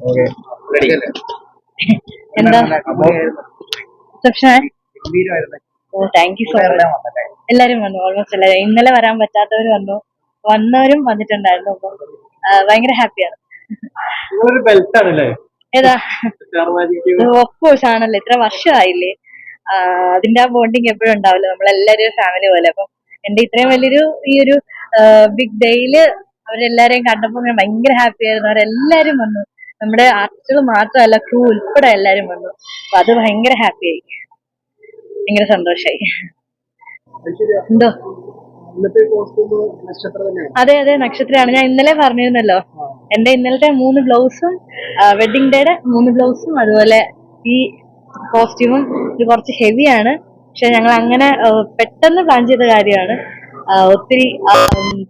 Okay. എന്താ? Oh thank you so much എല്ലാരും വന്നു ഓൾമോസ്റ്റ് എല്ലാരും. ഇന്നലെ വരാൻ പറ്റാത്തവർ വന്നു. വന്നവരും വന്നിട്ടുണ്ടായിരുന്നു അപ്പൊ ഭയങ്കര ഹാപ്പിയാണ്. ആണല്ലേ ഏതാ? ഇത്ര വർഷമായില്ലേ? അതിന്റെ ആ ബോണ്ടിങ് എപ്പോഴും ഉണ്ടാവില്ല. നമ്മളെല്ലാരും ഫാമിലി പോലെ. അപ്പം എന്റെ ഇത്രയും വലിയൊരു ഈ ഒരു ബിഗ് ഡേയിൽ അവരെല്ലാരെയും കണ്ടപ്പോൾ ഞാൻ ഭയങ്കര ഹാപ്പി ആയിരുന്നു. അവരെല്ലാരും വന്നു. നമ്മുടെ ആർട്ടിസ്റ്റുകൾ മാത്രമല്ല ക്രൂ ഉൾപ്പെടെ എല്ലാരും വന്നു. അപ്പൊ അത് ഭയങ്കര ഹാപ്പിയായി ഭയങ്കര സന്തോഷായി. എന്തോ? അതെ അതെ നക്ഷത്രമാണ്. ഞാൻ ഇന്നലെ പറഞ്ഞിരുന്നല്ലോ. എന്റെ ഇന്നലത്തെ മൂന്ന് ബ്ലൗസും വെഡിങ് ഡേയുടെ മൂന്ന് ബ്ലൗസും അതുപോലെ ഈ കോസ്റ്റ്യൂമും ഇത് കുറച്ച് ഹെവിയാണ് പക്ഷെ ഞങ്ങൾ അങ്ങനെ പെട്ടെന്ന് പ്ലാൻ ചെയ്ത കാര്യമാണ്. ഒത്തിരി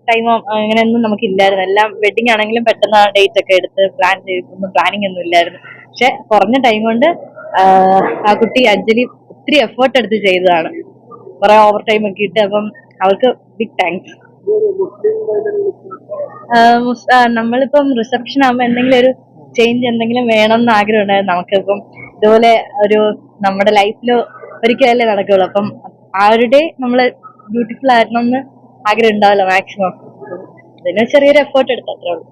ടൈം അങ്ങനെയൊന്നും നമുക്ക് ഇല്ലായിരുന്നു എല്ലാം വെഡിങ് ആണെങ്കിലും പെട്ടെന്ന് ഡേറ്റ് ഒക്കെ എടുത്ത് പ്ലാൻ ചെയ്തൊന്നും പ്ലാനിങ് ഒന്നും ഇല്ലായിരുന്നു. പക്ഷെ കുറഞ്ഞ ടൈം കൊണ്ട് ആ, കുട്ടി അഞ്ജലി ഒത്തിരി എഫേർട്ട് എടുത്ത് ചെയ്തതാണ്. കുറെ ഓവർ ടൈം ഒക്കെ ഇട്ട് അപ്പം അവൾക്ക് ബിഗ് താങ്ക്സ് നമ്മളിപ്പം റിസപ്ഷൻ ആകുമ്പോൾ എന്തെങ്കിലും ഒരു ചേഞ്ച് എന്തെങ്കിലും വേണം എന്ന് ആഗ്രഹം ഉണ്ടായിരുന്നു നമുക്കിപ്പം ഇതുപോലെ ഒരു നമ്മുടെ ലൈഫിൽ ഒരിക്കലല്ലേ നടക്കുള്ളൂ. അപ്പം ആ ഒരു ഡേ നമ്മൾ ബ്യൂട്ടിഫുൾ ആയിരുന്നു എന്ന് ആഗ്രഹം ഉണ്ടാവില്ല മാക്സിമം അതിന് ചെറിയൊരു എഫേർട്ട് എടുത്തു അത്രേ ഉള്ളൂ.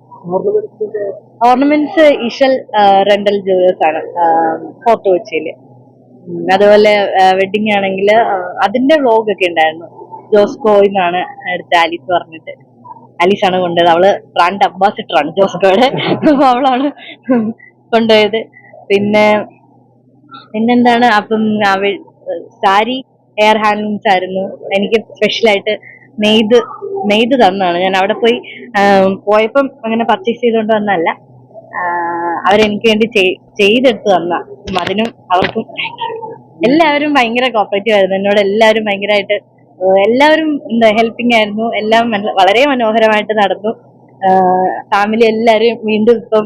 ഓർണമെന്റ്സ് ഇഷൽ റെന്റൽ ജ്വല്ലേഴ്സ് ആണ് ഫോർട്ട് കൊച്ചിയിൽ അതുപോലെ വെഡിങ് ആണെങ്കിൽ അതിന്റെ വ്ലോഗ് ഒക്കെ ഉണ്ടായിരുന്നു. ജോസ്കോ എന്നാണ് എടുത്ത ആലീസ് പറഞ്ഞിട്ട്. ആലീസ് ആണ് കൊണ്ടുപോയത്. അവൾ ബ്രാൻഡ് അംബാസിഡർ ആണ് ജോസ്കോയുടെ. അപ്പൊ അവളാണ് കൊണ്ടുപോയത്. പിന്നെ പിന്നെന്താണ്? അപ്പം സാരി എയർ ഹാൻഡ്ലൂംസ് ആയിരുന്നു. എനിക്ക് സ്പെഷ്യലായിട്ട് നെയ്ത് നെയ്ത് തന്നതാണ്. ഞാൻ അവിടെ പോയി പോയപ്പം അങ്ങനെ പർച്ചേസ് ചെയ്തുകൊണ്ട് വന്നതല്ല. അവരെനിക്ക് വേണ്ടി ചെയ്- ചെയ്തെടുത്ത് തന്ന. അതിനും അവർക്കും എല്ലാവരും ഭയങ്കര കോപ്പറേറ്റീവ് ആയിരുന്നു. എന്നോട് എല്ലാവരും ഭയങ്കരമായിട്ട് എല്ലാവരും എന്താ ഹെൽപ്പിംഗ് ആയിരുന്നു. എല്ലാം വളരെ മനോഹരമായിട്ട് നടന്നു. ഫാമിലി എല്ലാവരും വീണ്ടും ഇപ്പം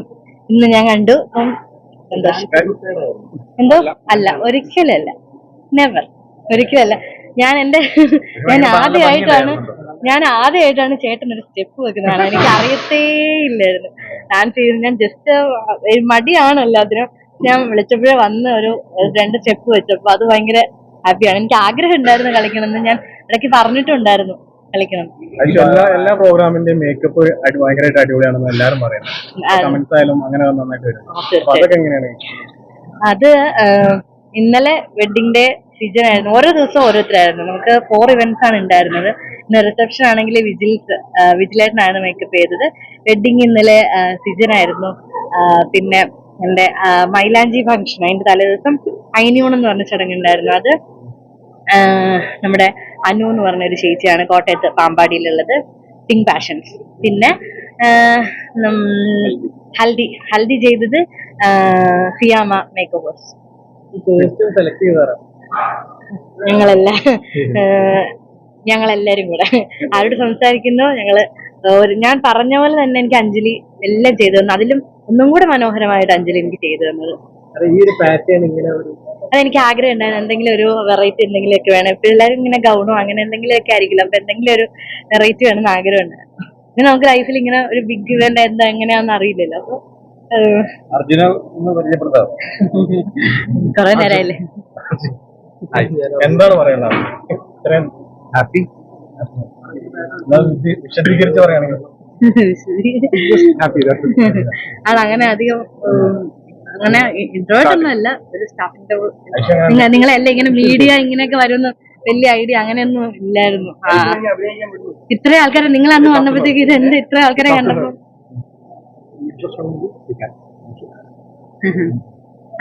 ഇന്ന് ഞാൻ കണ്ടു. അപ്പം എന്തോ എന്തോ? അല്ല ഒരിക്കലല്ല നെവർ ഒരിക്കലല്ല. ഞാൻ എന്റെ ഞാൻ ആദ്യമായിട്ടാണ് ഞാൻ ആദ്യമായിട്ടാണ് ചേട്ടൻ ഒരു സ്റ്റെപ്പ് വെക്കുന്നതാണ് എനിക്ക് അറിയത്തേ ഇല്ലായിരുന്നു. ഞാൻ ചെയ്ത് ഞാൻ ജസ്റ്റ് മടിയാണല്ലോ അതിന് ഞാൻ വിളിച്ചപ്പോഴേ വന്ന് ഒരു രണ്ട് സ്റ്റെപ്പ് വെച്ചപ്പോ അത് ഭയങ്കര ഹാപ്പിയാണ് എനിക്ക് ആഗ്രഹം ഉണ്ടായിരുന്നു കളിക്കണമെന്ന്. ഞാൻ ഇടയ്ക്ക് പറഞ്ഞിട്ടുണ്ടായിരുന്നു കളിക്കണം. എല്ലാ എല്ലാ പ്രോഗ്രാമിന്റെയും മേക്കപ്പ് ഭയങ്കരമായിട്ട് അടിപൊളിയാണെന്ന് എല്ലാവരും പറയുന്നത് ആയാലും അങ്ങനെ നന്നായിട്ട് വരും അതൊക്കെ എങ്ങനെയാണ്? അത് ഇന്നലെ വെഡിങ് ഡേ സിജൻ ആയിരുന്നു ഓരോ ദിവസവും ഓരോരുത്തരായിരുന്നു. നമുക്ക് ഫോർ ഇവന്റ്സ് ആണ് ഉണ്ടായിരുന്നത്. ഇന്ന് റിസപ്ഷൻ ആണെങ്കിൽ വിജിൽസ് വിജിലേട്ടനായിരുന്നു മേക്കപ്പ് ചെയ്തത്. വെഡിങ് ഇന്നലെ സിജൻ ആയിരുന്നു പിന്നെ ആഹ്, മൈലാഞ്ചി ഫംഗ്ഷൻ അതിന്റെ തലേദിവസം ഐന്യൂൺ എന്ന് പറഞ്ഞ ചടങ്ങുണ്ടായിരുന്നു അത് നമ്മുടെ അനു എന്ന് പറഞ്ഞ ഒരു ചേച്ചിയാണ് കോട്ടയത്ത് പാമ്പാടിയിലുള്ളത്. പിങ്ക് പാഷൻസ് പിന്നെ ഹൽദി ഹൽദി ചെയ്തത് ഫിയാമ മേക്ക് ഓവേഴ്സ് സെലക്ട് ചെയ്താറാ ഞങ്ങളെല്ലാം. ഞങ്ങളെല്ലാരും കൂടെ. ആരോട് സംസാരിക്കുന്നു ഞങ്ങൾ ഒരു ഞാൻ പറഞ്ഞ പോലെ തന്നെ എനിക്ക് അഞ്ജലി എല്ലാം ചെയ്തു തന്നു. അതിലും ഒന്നും കൂടെ മനോഹരമായിട്ട് അഞ്ജലി എനിക്ക് ചെയ്തു തന്നത്. ഈ ഒരു പാറ്റേൺ ഇങ്ങനെ ഒരു അതെനിക്ക് ആഗ്രഹം ഉണ്ടായിരുന്നു. എന്തെങ്കിലും ഒരു വെറൈറ്റി എന്തെങ്കിലും ഒക്കെ വേണം. ഇപ്പൊ എല്ലാവരും ഇങ്ങനെ ഗൗണോ അങ്ങനെ എന്തെങ്കിലും ഒക്കെ ആയിരിക്കില്ല. അപ്പൊ എന്തെങ്കിലും ഒരു വെറൈറ്റി വേണമെന്ന് ആഗ്രഹം ഉണ്ടായിരുന്നു. പിന്നെ നമുക്ക് ലൈഫിൽ ഇങ്ങനെ ഒരു ബിഗ് ഇവന്റ് എന്താ എങ്ങനെയാണെന്ന് അറിയില്ലല്ലോ. അപ്പൊ അർജുന കൊറേ നേരമായില്ലേ എന്താണ് പറയുന്നത്? ഇത്രയും ഹാപ്പി വിശദീകരിച്ച് പറയുകയാണെങ്കിൽ? ഹാപ്പി അതങ്ങനെ അധികം അങ്ങനെ ഇൻട്രോട്ട് ഒന്നും അല്ല. ഒരു സ്റ്റാഫിന്റെ നിങ്ങൾ നിങ്ങളെല്ലാം ഇങ്ങനെ മീഡിയ ഇങ്ങനെയൊക്കെ വരുന്ന വലിയ ഐഡിയ അങ്ങനെയൊന്നും ഇല്ലായിരുന്നു. ഇത്രയും ഇത്ര ആൾക്കാരെ നിങ്ങൾ അന്ന് വന്നപ്പോഴത്തേക്ക് ഇത് എന്ത് ഇത്രയും ആൾക്കാരെ കണ്ടപ്പോ?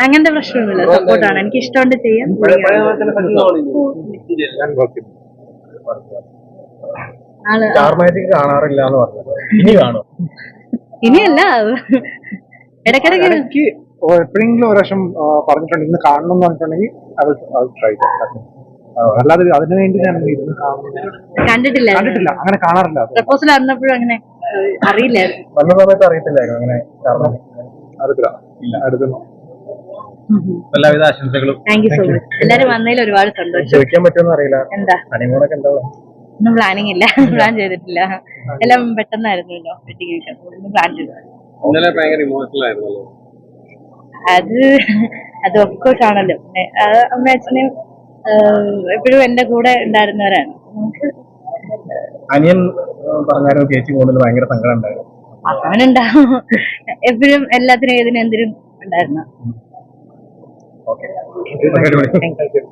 അങ്ങനത്തെ പ്രശ്നമൊന്നുമില്ല. സപ്പോർട്ടാണ് എനിക്ക് ഇഷ്ടമുണ്ട് ചെയ്യാം കാണാറില്ല എന്ന് പറഞ്ഞത് ഇനി കാണും ഇനിയല്ല. ഇടയ്ക്കിടയ്ക്ക് എനിക്ക് എപ്പോഴെങ്കിലും ഒരു വർഷം പറഞ്ഞിട്ടുണ്ട്. ഇന്ന് കാണണം എന്ന് പറഞ്ഞിട്ടുണ്ടെങ്കിൽ ട്രൈ അല്ലാതെ അതിനു വേണ്ടി ഞാൻ ഇരുന്ന് കണ്ടിട്ടില്ല. കണ്ടിട്ടില്ല. അങ്ങനെ കാണാറില്ല. പ്രപ്പോസൽ അറിഞ്ഞപ്പോഴും അങ്ങനെ അറിയില്ല അറിയില്ലായിരുന്നു. വന്ന സമയത്ത് അറിയത്തില്ലായിരുന്നു. അങ്ങനെ കാരണം അറിയില്ല അടുത്തില്ല എല്ലാവിധ ആശംസകളും. താങ്ക് യു സോ മച്ച് എല്ലാരും വന്നതിൽ ഒരുപാട് സന്തോഷം. ചോദിക്കാൻ പറ്റുമെന്ന് അറിയില്ല എന്താ? ഹണിമൂണൊക്കെ എന്താ ഒന്നും പ്ലാനിങ് ഇല്ല. പ്ലാൻ ചെയ്തിട്ടില്ല. എല്ലാം പെട്ടെന്നായിരുന്നല്ലോ. വെഡിങ് ഒക്കെ പ്ലാൻ അത് ഓഫ് കോഴ്സ് ആണല്ലോ. അമ്മ അച്ഛനും എപ്പോഴും എന്റെ കൂടെ ഉണ്ടായിരുന്നവരാണ്. അനിയൻ പറഞ്ഞായിരുന്നു ചേച്ചി കൂടുതൽ ഭയങ്കര സങ്കടം ഉണ്ടായിരുന്നു. അവനുണ്ടാവും എപ്പോഴും എല്ലാത്തിനും ഏതിനും എന്തിനും ഉണ്ടായിരുന്നു. ഓക്കെ അടിപൊളി Thank you.